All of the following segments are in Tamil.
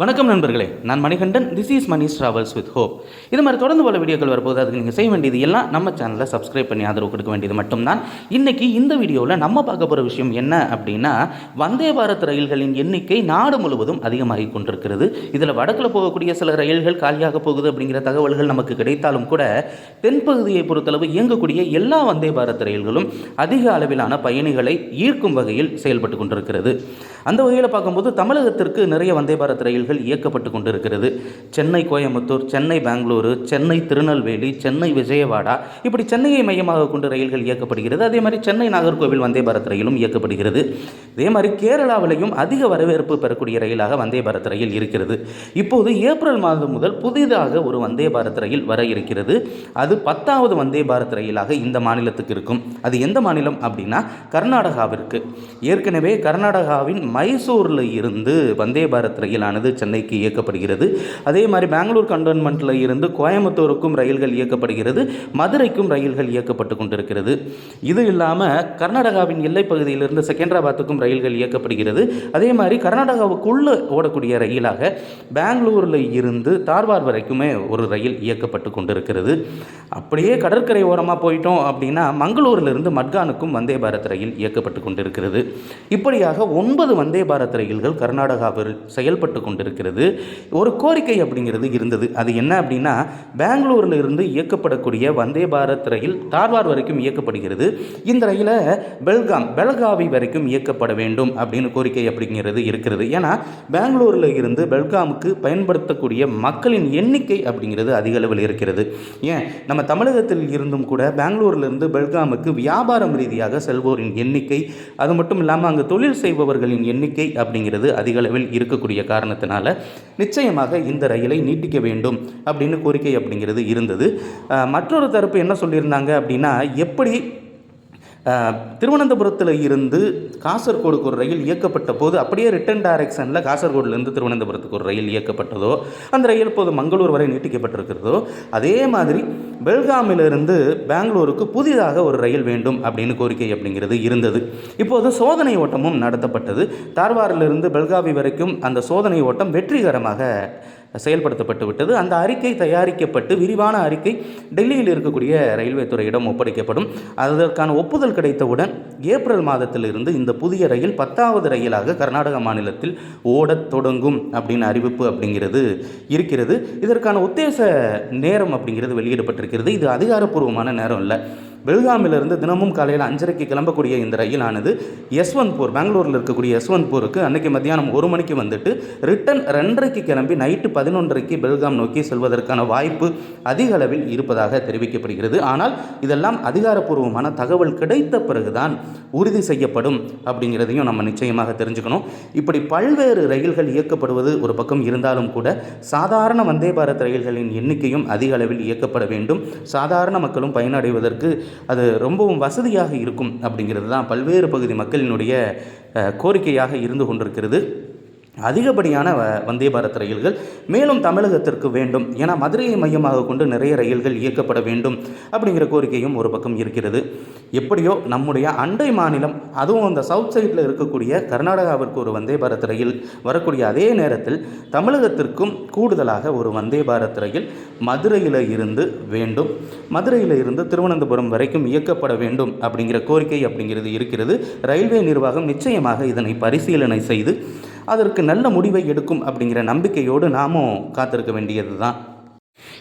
வணக்கம் நண்பர்களே. நான் Manikandan. This is Mani travels with hope இது மாதிரி தொடர்ந்து பல வீடியோக்கள் வரும்போது அதுக்கு நீங்கள் செய்ய வேண்டியது எல்லாம் நம்ம சேனலை சப்ஸ்கிரைப் பண்ணி ஆதரவு கொடுக்க வேண்டியது மட்டும்தான். இன்னைக்கு இந்த வீடியோவில் நம்ம பார்க்க போகிற விஷயம் என்ன அப்படின்னா வந்தே பாரத் ரயில்களின் எண்ணிக்கை நாடு முழுவதும் அதிகமாகி கொண்டிருக்கிறது. இதில் வடக்கில் போகக்கூடிய சில ரயில்கள் காலியாக போகுது அப்படிங்கிற தகவல்கள் நமக்கு கிடைத்தாலும் கூட தென்பகுதியை பொறுத்தளவு இயங்கக்கூடிய எல்லா வந்தே பாரத் ரயில்களும் அதிக அளவிலான பயணிகளை ஈர்க்கும் வகையில் செயல்பட்டு கொண்டிருக்கிறது. அந்த வகையில் பார்க்கும்போது தமிழகத்திற்கு நிறைய வந்தே பாரத் ரயில்கள் இயக்கப்பட்டு கொண்டிருக்கிறது. சென்னை கோயம்புத்தூர் சென்னை பெங்களூரு சென்னை திருநெல்வேலி சென்னை விஜயவாடா இப்படி சென்னையை மையமாக கொண்டு ரயில்கள் இயக்கப்படுகிறது. அதே மாதிரி சென்னை நாகர்கோவில் வந்தே பாரத் ரயிலும் இயக்கப்படுகிறது. அதே மாதிரி கேரளாவிலையும் அதிக வரவேற்பு பெறக்கூடிய ரயிலாக வந்தே பாரத் ரயில் இருக்கிறது. இப்போது ஏப்ரல் மாதம் முதல் புதிதாக ஒரு வந்தே பாரத் ரயில் வர இருக்கிறது. அது பத்தாவது வந்தே பாரத் ரயிலாக இந்த மாநிலத்துக்கு இருக்கும். அது எந்த மாநிலம் அப்படின்னா கர்நாடகாவிற்கு. ஏற்கனவே கர்நாடகாவின் மைசூரில் இருந்து வந்தே பாரத் ரயிலானது சென்னைக்கு இயக்கப்படுகிறது. அதே மாதிரி பெங்களூர் கண்டோன்மெண்ட்டில் இருந்து கோயம்புத்தூருக்கும் ரயில்கள் இயக்கப்படுகிறது. மதுரைக்கும் ரயில்கள் இயக்கப்பட்டு கொண்டிருக்கிறது. இது இல்லாமல் கர்நாடகாவின் எல்லைப் பகுதியிலிருந்து செகண்டராபாத்துக்கும் ரயில்கள் இயக்கப்படுகிறது. அதே மாதிரி கர்நாடகாவுக்குள்ளே ஓடக்கூடிய ரயிலாக பெங்களூரில் இருந்து தார்வார் வரைக்குமே ஒரு ரயில் இயக்கப்பட்டு கொண்டிருக்கிறது. அப்படியே கடற்கரை ஓரமாக போயிட்டோம் அப்படின்னா மங்களூரிலிருந்து மட்கானுக்கும் வந்தே பாரத் ரயில் இயக்கப்பட்டு கொண்டிருக்கிறது. இப்படியாக ஒன்பது வந்தே பாரத் ரயில்கள் கர்நாடகாவில் செயல்பட்டு கொண்டிருக்கிறது. ஒரு கோரிக்கை அப்படிங்கிறது இருந்தது. அது என்ன அப்படின்னா பெங்களூரில் இருந்து இயக்கப்படக்கூடிய வந்தே பாரத் ரயில் தார்வார் வரைக்கும் இயக்கப்படுகிறது. இந்த ரயிலை பெல்காம் பெல்காவி வரைக்கும் இயக்கப்பட வேண்டும் அப்படின்னு கோரிக்கை அப்படிங்கிறது இருக்கிறது. ஏன்னா பெங்களூரில் இருந்து பெல்காமுக்கு பயன்படுத்தக்கூடிய மக்களின் எண்ணிக்கை அப்படிங்கிறது அதிக அளவில் இருக்கிறது. ஏன்? நம்ம தமிழகத்தில் இருந்தும் கூட பெங்களூர்லேருந்து பெல்காமுக்கு வியாபாரம் ரீதியாக செல்வோரின் எண்ணிக்கை அது மட்டும் இல்லாமல் அங்கு தொழில் செய்பவர்களின் எண்ணிக்கை அப்படிங்கிறது அதிக அளவில் இருக்கக்கூடிய காரணத்தினால். நிச்சயமாக இந்த ரயிலை நீட்டிக்க வேண்டும் அப்படின்னு கோரிக்கை அப்படிங்கிறது இருந்தது. மற்றொரு தரப்பு என்ன சொல்லியிருந்தாங்க அப்படின்னா எப்படி திருவனந்தபுரத்தில் இருந்து காசர்கோடுக்கு ஒரு ரயில் இயக்கப்பட்ட போது அப்படியே ரிட்டன் டைரக்ஷனில் காசர்கோடுலேருந்து திருவனந்தபுரத்துக்கு ஒரு ரயில் இயக்கப்பட்டதோ அந்த ரயில் போது மங்களூர் வரை நீட்டிக்கப்பட்டிருக்கிறதோ அதே மாதிரி பெல்காமிலிருந்து பெங்களூருக்கு புதிதாக ஒரு ரயில் வேண்டும் அப்படின்னு கோரிக்கை அப்படிங்கிறது இருந்தது. இப்போது சோதனை ஓட்டமும் நடத்தப்பட்டது. தார்வாரிலிருந்து பெல்காவி வரைக்கும் அந்த சோதனை ஓட்டம் வெற்றிகரமாக செயல்படுத்தப்பட்டு விட்டது. அந்த அறிக்கை தயாரிக்கப்பட்டு விரிவான அறிக்கை டெல்லியில் இருக்கக்கூடிய ரயில்வே துறையிடம் ஒப்படைக்கப்படும். அதற்கான ஒப்புதல் கிடைத்தவுடன் ஏப்ரல் மாதத்திலிருந்து இந்த புதிய ரயில் பத்தாவது ரயிலாக கர்நாடக மாநிலத்தில் ஓடத் தொடங்கும் அப்படின்னு அறிவிப்பு அப்படிங்கிறது இருக்கிறது. இதற்கான உத்தேச நேரம் அப்படிங்கிறது வெளியிடப்பட்டிருக்கிறது. இது அதிகாரப்பூர்வமான நேரம் இல்லை. பெல்காமிலிருந்து தினமும் காலையில் அஞ்சரைக்கு கிளம்பக்கூடிய இந்த ரயிலானது யஸ்வந்த்பூர் பெங்களூரில் இருக்கக்கூடிய யஸ்வந்த்பூருக்கு அன்னைக்கு மத்தியானம் ஒரு மணிக்கு வந்துட்டு ரிட்டன் ரெண்டரைக்கு கிளம்பி நைட்டு பதினொன்றரைக்கு பெல்காம் நோக்கி செல்வதற்கான வாய்ப்பு அதிக அளவில் இருப்பதாக தெரிவிக்கப்படுகிறது. ஆனால் இதெல்லாம் அதிகாரப்பூர்வமான தகவல் கிடைத்த பிறகுதான் உறுதி செய்யப்படும் அப்படிங்கிறதையும் நம்ம நிச்சயமாக தெரிஞ்சுக்கணும். இப்படி பல்வேறு ரயில்கள் இயக்கப்படுவது ஒரு பக்கம் இருந்தாலும் கூட சாதாரண வந்தே பாரத் ரயில்களின் எண்ணிக்கையும் அதிக அளவில் இயக்கப்பட வேண்டும். சாதாரண மக்களும் பயனடைவதற்கு அது ரொம்பவும் வசதியாக இருக்கும் அப்படிங்கிறது தான் பல்வேறு பகுதி மக்களினுடைய கோரிக்கையாக இருந்து கொண்டிருக்கிறது. அதிகப்படியான வ- வந்தே பாரத் ரயில்கள் மேலும் தமிழகத்திற்கு வேண்டும் ஏன்னா மதுரையை மையமாக கொண்டு நிறைய ரயில்கள் இயக்கப்பட வேண்டும் அப்படிங்கிற கோரிக்கையும் ஒரு பக்கம் இருக்கிறது. எப்படியோ நம்முடைய அண்டை மாநிலம் அதுவும் அந்த சவுத் சைடில் இருக்கக்கூடிய கர்நாடகாவிற்கு ஒரு வந்தே பாரத் ரயில் வரக்கூடிய அதே நேரத்தில் தமிழகத்திற்கும் கூடுதலாக ஒரு வந்தே பாரத் ரயில் மதுரையில் இருந்து வேண்டும். மதுரையில் இருந்து திருவனந்தபுரம் வரைக்கும் இயக்கப்பட வேண்டும் அப்படிங்கிற கோரிக்கை அப்படிங்கிறது இருக்கிறது. ரயில்வே நிர்வாகம் நிச்சயமாக இதனை பரிசீலனை செய்து அதற்கு நல்ல முடிவை எடுக்கும் அப்படிங்கிற நம்பிக்கையோடு நாமும் காத்திருக்க வேண்டியது தான்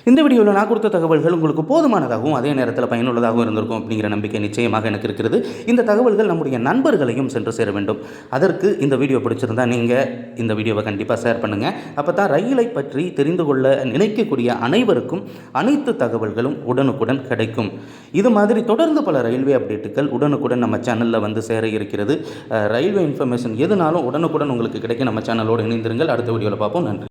இந்த வீடியோவில் நான் கொடுத்த தகவல்கள் உங்களுக்கு போதுமானதாகவும் அதே நேரத்தில் பயனுள்ளதாகவும் இருந்திருக்கும் அப்படிங்கிற நம்பிக்கை நிச்சயமாக எனக்கு இருக்கிறது இந்த தகவல்கள் நம்முடைய நண்பர்களையும் சென்று சேர வேண்டும். அதற்கு இந்த வீடியோ பிடிச்சிருந்தா நீங்கள் இந்த வீடியோவை கண்டிப்பாக ஷேர் பண்ணுங்கள் அப்போ தான் ரயிலை பற்றி தெரிந்து கொள்ள நினைக்கக்கூடிய அனைவருக்கும் அனைத்து தகவல்களும் உடனுக்குடன் கிடைக்கும். இது மாதிரி தொடர்ந்து பல ரயில்வே அப்டேட்டுகள் உடனுக்குடன் நம்ம சேனலில் வந்து சேர இருக்கிறது. ரயில்வே இன்ஃபர்மேஷன் எதுனாலும் உடனுக்குடன் உங்களுக்கு கிடைக்கும் நம்ம சேனலோடு இணைந்திருங்கள். அடுத்த வீடியோவில் பார்ப்போம். நன்றி.